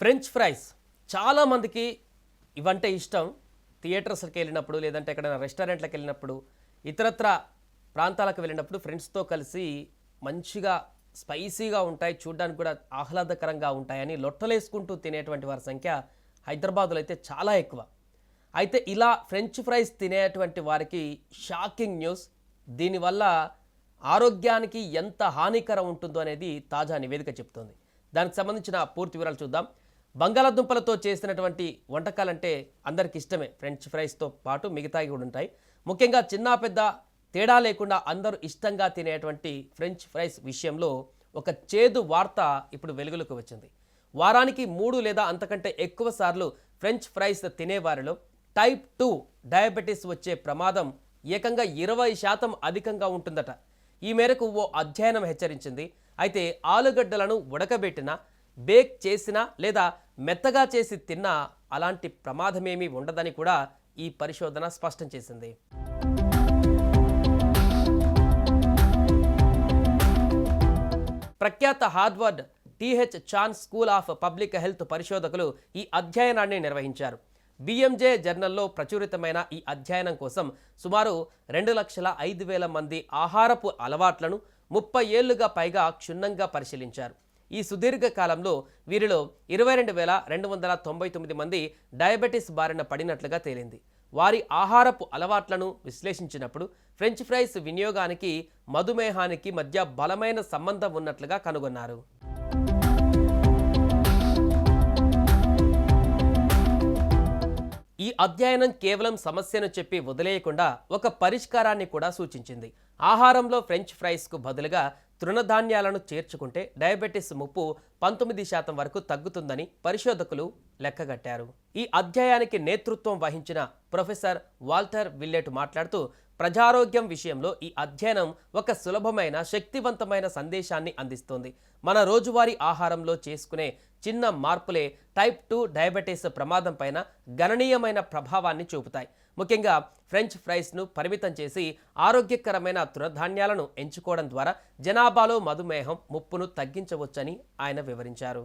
French fries చాలామందికి ఇవంటే ఇష్టం. థియేటర్స్కి వెళ్ళినప్పుడు లేదంటే ఎక్కడైనా రెస్టారెంట్లకు వెళ్ళినప్పుడు ఇతరత్ర ప్రాంతాలకు వెళ్ళినప్పుడు ఫ్రెండ్స్తో కలిసి మంచిగా స్పైసీగా ఉంటాయి చూడడానికి కూడా ఆహ్లాదకరంగా ఉంటాయని లొట్టలేసుకుంటూ తినేటువంటి వారి సంఖ్య హైదరాబాద్లో అయితే చాలా ఎక్కువ. అయితే ఇలా ఫ్రెంచ్ ఫ్రైస్ తినేటువంటి వారికి షాకింగ్ న్యూస్. దీనివల్ల ఆరోగ్యానికి ఎంత హానికరం ఉంటుందో అనేది తాజా నివేదిక చెప్తోంది. దానికి సంబంధించిన పూర్తి వివరాలు చూద్దాం. బంగాళాదుంపలతో చేసినటువంటి వంటకాలంటే అందరికి ఇష్టమే. ఫ్రెంచ్ ఫ్రైస్తో పాటు మిగతాయి కూడా ఉంటాయి. ముఖ్యంగా చిన్న పెద్ద తేడా లేకుండా అందరూ ఇష్టంగా తినేటువంటి ఫ్రెంచ్ ఫ్రైస్ విషయంలో ఒక చేదు వార్త ఇప్పుడు వెలుగులోకి వచ్చింది. వారానికి మూడు లేదా అంతకంటే ఎక్కువ సార్లు ఫ్రెంచ్ ఫ్రైస్ తినేవారిలో టైప్ టూ డయాబెటీస్ వచ్చే ప్రమాదం ఏకంగా ఇరవై శాతం అధికంగా ఉంటుందట. ఈ మేరకు ఓ అధ్యయనం హెచ్చరించింది. అయితే ఆలుగడ్డలను ఉడకబెట్టినా బేక్ చేసినా లేదా మెత్తగా చేసి తిన్నా అలాంటి ప్రమాదమేమీ ఉండదని కూడా ఈ పరిశోధన స్పష్టం చేసింది. ప్రఖ్యాత Harvard TH Chan school of public health పరిశోధకులు ఈ అధ్యయనాన్ని నిర్వహించారు. బిఎంజే జర్నల్లో ప్రచురితమైన ఈ అధ్యయనం కోసం సుమారు రెండు లక్షల ఐదు వేల మంది ఆహారపు అలవాట్లను ముప్పై ఏళ్ళుగా పైగా క్షుణ్ణంగా పరిశీలించారు. ఈ సుదీర్ఘ కాలంలో వీరిలో ఇరవై రెండు వేల రెండు వందల తొంభై తొమ్మిది మంది డయాబెటీస్ బారిన పడినట్లుగా తేలింది. వారి ఆహారపు అలవాట్లను విశ్లేషించినప్పుడు ఫ్రెంచ్ ఫ్రైస్ వినియోగానికి మధుమేహానికి మధ్య బలమైన సంబంధం ఉన్నట్లుగా కనుగొన్నారు. ఈ అధ్యయనం కేవలం సమస్యను చెప్పి వదిలేయకుండా ఒక పరిష్కారాన్ని కూడా సూచించింది. ఆహారంలో ఫ్రెంచ్ ఫ్రైస్కు బదులుగా తృణధాన్యాలను చేర్చుకుంటే డయాబెటీస్ ముప్పు పంతొమ్మిది శాతం వరకు తగ్గుతుందని పరిశోధకులు లెక్కగట్టారు. ఈ అధ్యాయానికి నేతృత్వం వహించిన ప్రొఫెసర్ వాల్టర్ విల్లెట్ మాట్లాడుతూ ప్రజారోగ్యం విషయంలో ఈ అధ్యయనం ఒక సులభమైన శక్తివంతమైన సందేశాన్ని అందిస్తోంది. మన రోజువారీ ఆహారంలో చేసుకునే చిన్న మార్పులే టైప్ టూ డయాబెటీస్ ప్రమాదం పైన గణనీయమైన ప్రభావాన్ని చూపుతాయి. ముఖ్యంగా ఫ్రెంచ్ ఫ్రైస్ను పరిమితం చేసి ఆరోగ్యకరమైన తృణధాన్యాలను ఎంచుకోవడం ద్వారా జనాభాలో మధుమేహం ముప్పును తగ్గించవచ్చని ఆయన వివరించారు.